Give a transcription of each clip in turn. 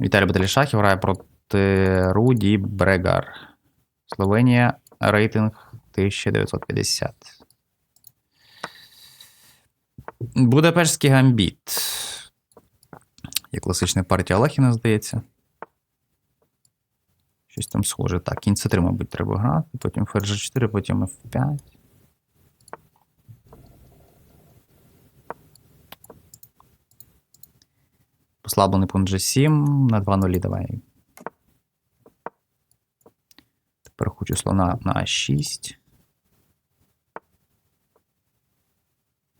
Віталій Баталішахів грає проти Руді Брегар. Словенія, рейтинг 1950. Будапештський гамбіт. Є класична партія Алехіна, здається. Щось там схоже. Так, кінь c 3 мабуть, треба грати. Потім ферзь 4, потім F5. Послаблений пункт G7 на 2 0 давай. Тепер хочу слона на А6.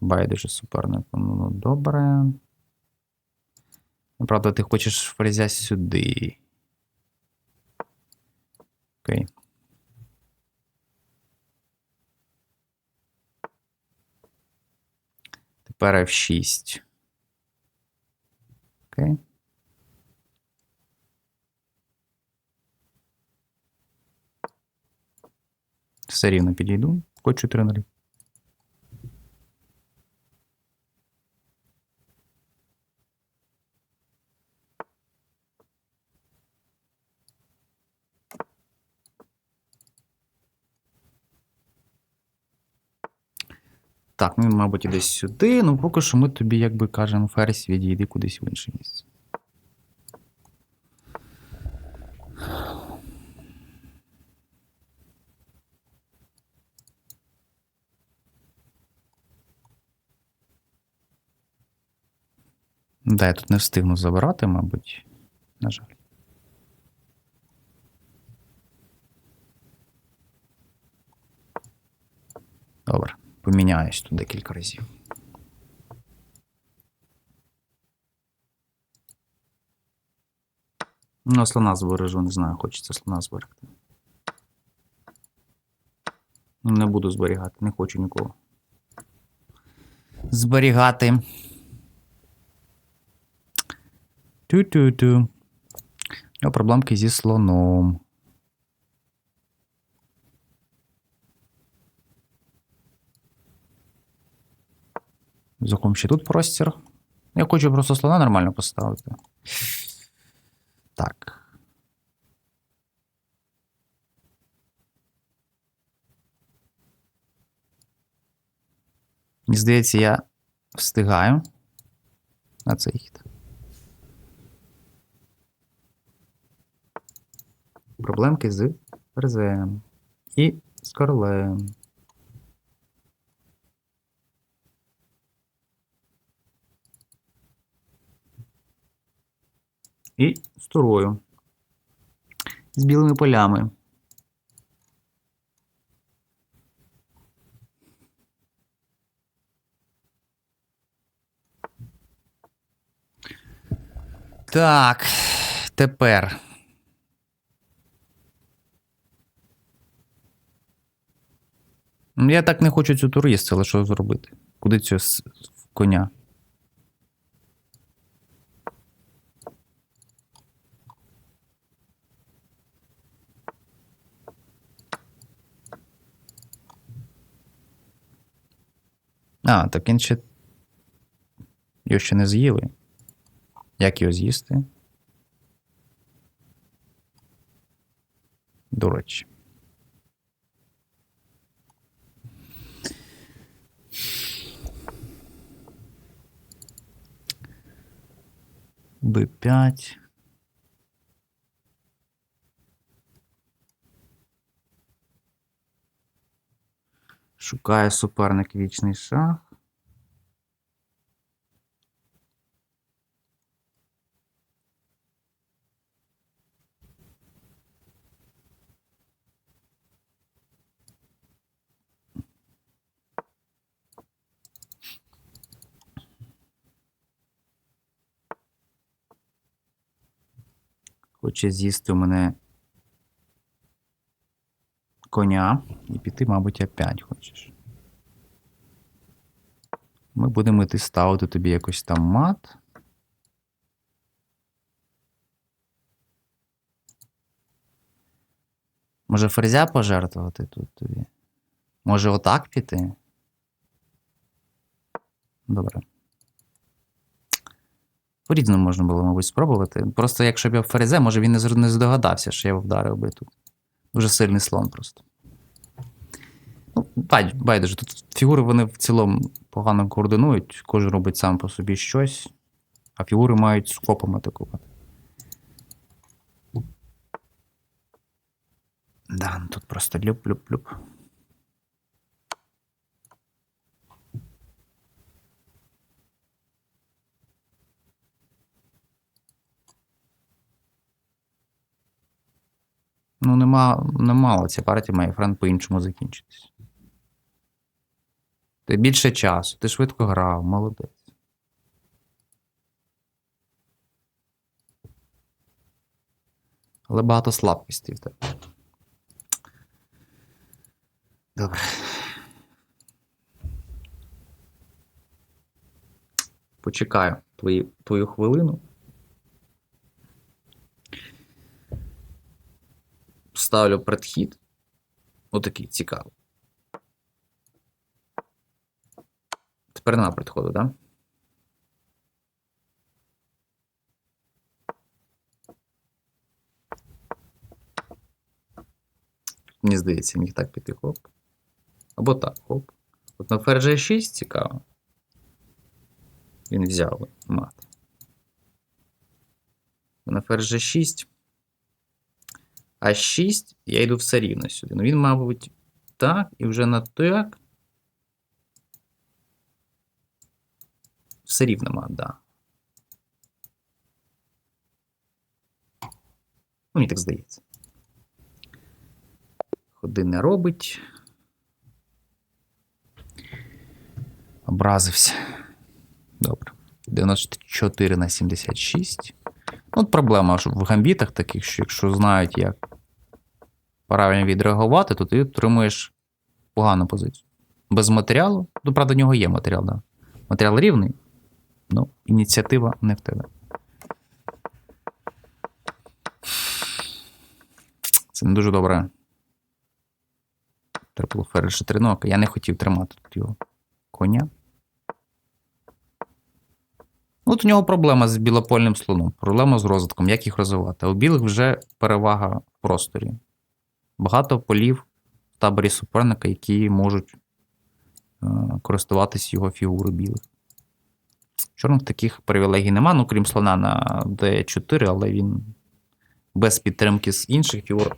Байдуже супернику. Ну, добре. Ну, Правда, ти хочеш фрезя сюди. Окей. Тепер F6. Окей. Все рівно підійду. Хочу 3 0 Так, ну, мабуть, іде сюди. Ну, поки що ми тобі, як би кажемо, ферзь відійди кудись в інше місце. Да, я тут не встигну забирати, мабуть. На жаль. Добре, поміняюсь тут декілька разів. Ну, слона збережу, не знаю, хочеться слона зберегти. Не буду зберігати, не хочу нікого. Зберігати. Ту-ту-ту. Проблемки зі слоном. За ком ще тут простір. Я хочу просто слона нормально поставити. Так. Мені здається, я встигаю на цей хід. Проблемки з ферзем і з королем. І з турою. З білими полями. Так, тепер. Я так не хочу цю туру їсти, але що зробити? Куди цього коня? А, так він ще. Його ще не з'їли. Як його з'їсти? До речі. Б5. Шукає суперник вічний шах. Хоче з'їсти у мене коня і піти, мабуть, опять хочеш. Ми будемо йти ставити тобі якось там мат. Може, ферзя пожертвувати тут тобі? Може, отак піти? Добре. По-різному можна було, мабуть, спробувати. Просто якщо б я ферзе, може він не здогадався, що я вдарив би тут. Дуже сильний слон просто. Ну, байдуже, тут фігури вони в цілому погано координують, кожен робить сам по собі щось, а фігури мають скопом атакувати. Да, ну тут просто люп-люп-люп. Ну, нема, немало ця партія має френд по-іншому закінчитись. Ти більше часу, ти швидко грав, молодець. Але багато слабкостей в тебе. Добре. Почекаю твої, твою хвилину. Ставлю предхід. Отакий цікавий. Тепер нема предходу, так? Да? Мені здається, міг так піти хоп. Або так, хоп. От на ферзь 6 цікаво. Він взяв мат. На ферзь 6. А 6 я йду все рівно сюди. Ну він, мабуть, так, і вже на так. Все рівно мат, да. Ну, мені так здається. Ходи не робить. Образився. Добре. 94 на 76. Ну, От проблема що в гамбітах таких, що якщо знають, як правильно відреагувати, то ти отримуєш погану позицію. Без матеріалу. Ну, правда, в нього є матеріал, да. Матеріал рівний. Ну, ініціатива не в тебе. Це не дуже добре. Треба ферзь тринок. Я не хотів тримати тут його коня. От у нього проблема з білопольним слоном, проблема з розвитком, як їх розвивати. У білих вже перевага в просторі. Багато полів в таборі суперника, які можуть е, користуватись його фігури білих. Чорних таких привілегій нема, ну крім слона на D4, але він без підтримки з інших фігур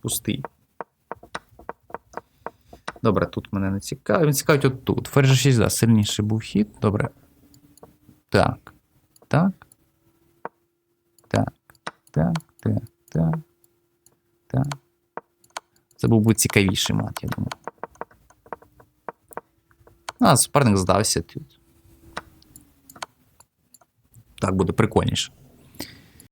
пустий. Добре, тут мене не цікавить. Він цікавить от тут. Ферзь 6, да, сильніший був хід. Добре. Так. Так. Так. Так. Так. Так. Так. Це був би цікавіший мат, я думаю. А, суперник здався тут. Так буде прикольніше.